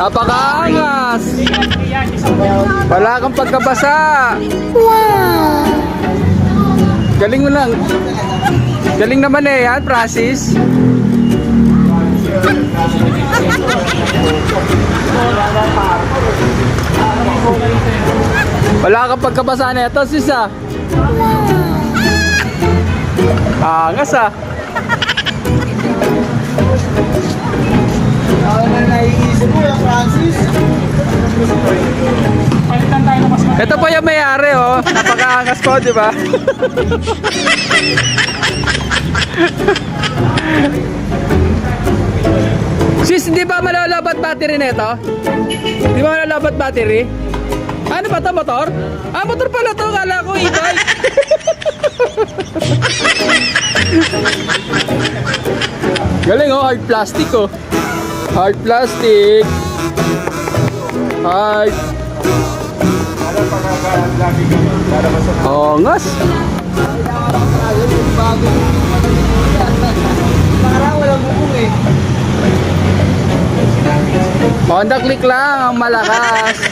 Napakaangas! Wala kang pagkabasa! Galing mo lang. Galing naman eh yan, Francis. Wala kang pagkabasa na ito, sis ah. Angas ah. Ito pa yung may-ari oh. Napakaangas po, di ba? Sis, di ba malalabat battery nito? Di ba malalabat battery? Ano ba to motor? Ah, motor pala to. Kala ko e-bike. Galing oh, hard plastic oh. Hard plastic. Hard. Walang bubong eh. Honda click lang ang malakas.